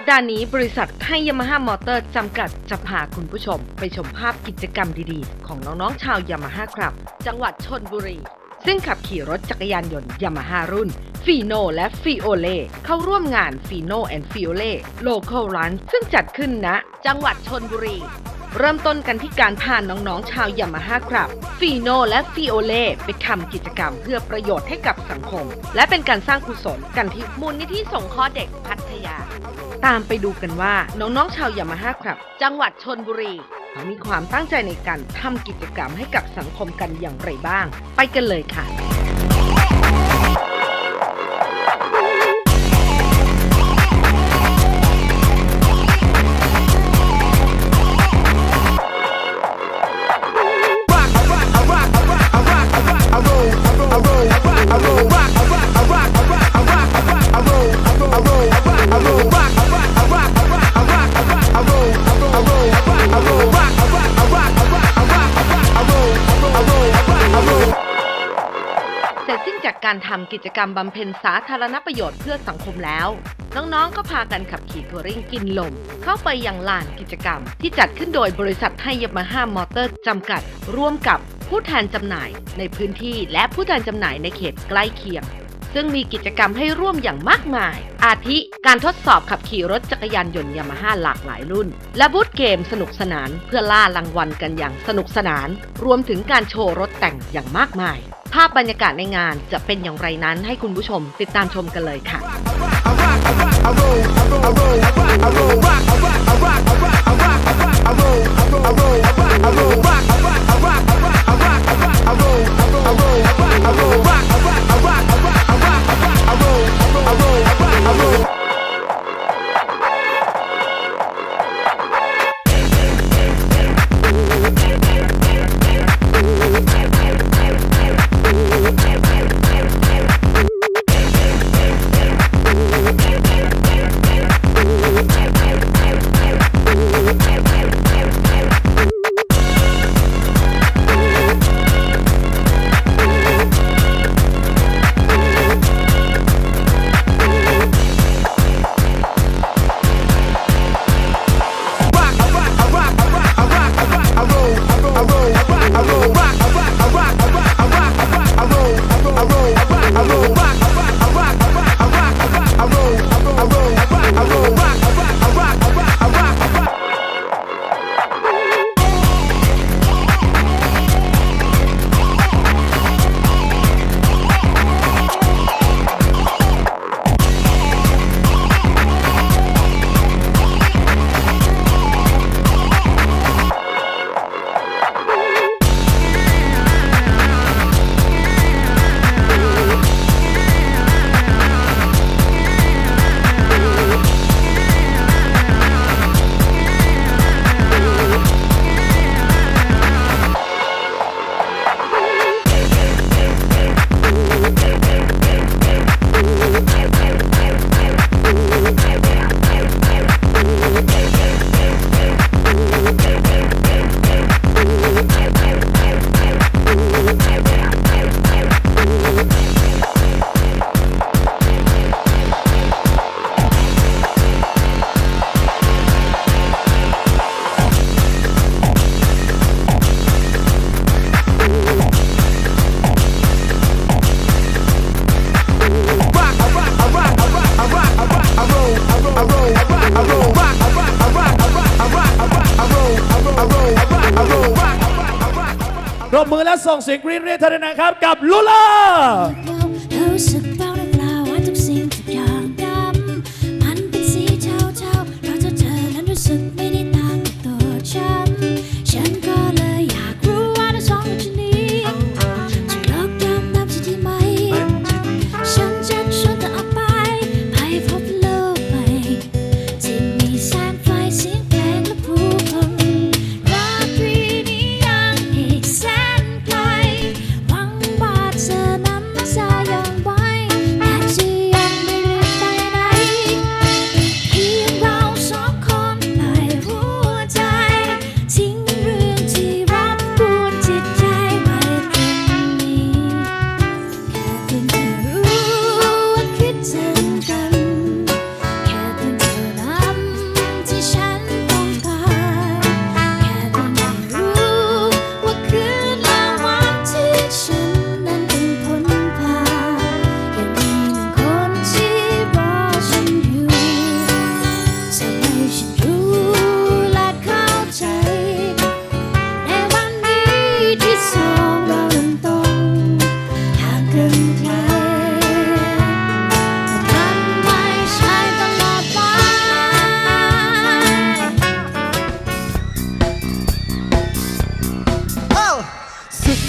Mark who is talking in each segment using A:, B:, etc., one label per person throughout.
A: ปดาห์นี้บริษัทให้ยามาฮ่ามอเตอร์จำกัดจะพาคุณผู้ชม ไปชมภาพกิจกรรมดีๆ ของน้องๆชาวยามาฮ่าครับ จังหวัดชนบุรี ซึ่งขับขี่รถจักรยานยนต์ยามาฮ่ารุ่นฟีโนและฟีโอเล่เข้าร่วมงานฟีโนแอนด์ฟิโอเล่โลเคอลรันซึ่งจัดขึ้นณจังหวัดชนบุรี เริ่มต้นกันที่การพาน้องๆชาวยามาฮ่าครับฟีโนและฟีโอเล่ไปทำกิจกรรมเพื่อประโยชน์ให้กับสังคม และเป็นการสร้างกุศลกันที่มูลนิธิสงเคราะห์เด็กพัท ยา ตามไปดูกันว่า น้องๆชาวยามาฮ่าครับ จังหวัดชนบุรีเขามีความตั้งใจในการทำกิจกรรมให้กับสังคมกันอย่างไรบ้าง ไปกันเลยค่ะ การทำกิจกรรมบำเพ็ญสาธารณประโยชน์เพื่อสังคมแล้ว น้องๆ ก็พากันขับขี่ทัวริงกินลม เข้าไปยังลานกิจกรรม ที่จัดขึ้นโดยบริษัทไห้ยามาฮ่ามอเตอร์จำกัด ร่วมกับผู้แทนจำหน่ายในพื้นที่และผู้แทนจำหน่ายในเขตใกล้เคียง ซึ่งมีกิจกรรมให้ร่วมอย่างมากมาย อาทิ การทดสอบขับขี่รถจักรยานยนต์ยามาฮ่าหลากหลายรุ่น และบูธเกมสนุกสนานเพื่อล่ารางวัลกันอย่างสนุกสนาน รวมถึงการโชว์รถแต่งอย่างมากมาย ภาพบรรยากาศในงานจะเป็นอย่างไรนั้นให้คุณผู้ชมติดตามชมกันเลยค่ะ
B: มือและส่งเสียงกรี๊ดเรียกเธอด้วยนะครับกับลูล่า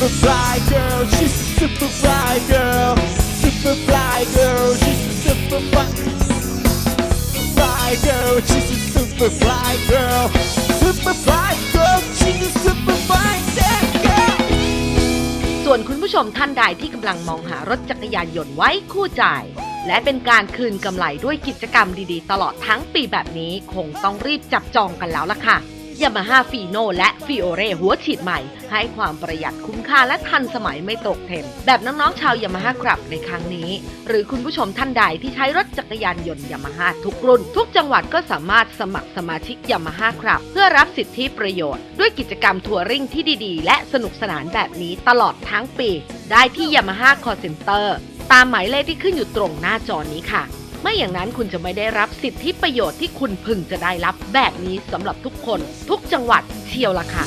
C: super fly girl, she's a super fly girl, super
D: fly girl, she's a super fly, fly girl, she's a super fly girl, super fly girl, she's a super fly girl.
A: ส่วนคุณผู้ชมท่านใดที่กำลังมองหารถจักรยานยนต์ไว้คู่ใจ และเป็นการคืนกำไรด้วยกิจกรรมดีๆ ตลอดทั้งปีแบบนี้คงต้องรีบจับจองกันแล้วล่ะค่ะ ยามาฮ่าฟีโนและฟิโอเรหัวฉีดใหม่ ให้ความประหยัดคุ้มค่าและทันสมัยไม่ตกเทรนแบบน้องๆชาวยามาฮ่าครับในครั้งนี้ หรือคุณผู้ชมท่านใดที่ใช้รถจักรยานยนต์ยามาฮ่าทุกรุ่น ทุกจังหวัดก็สามารถสมัครสมาชิกยามาฮ่าครับ เพื่อรับสิทธิประโยชน์ ด้วยกิจกรรมทัวริงที่ดีๆ และสนุกสนานแบบนี้ตลอดทั้งปี ได้ที่ยามาฮ่าคอร์เซ็นเตอร์ตามหมายเลขที่ขึ้นอยู่ตรงหน้าจอนี้ค่ะ ไม่อย่างนั้นคุณจะไม่ได้รับสิทธิประโยชน์ที่คุณพึงจะได้รับแบบนี้สำหรับทุกคน ทุกจังหวัดเชียวละค่ะ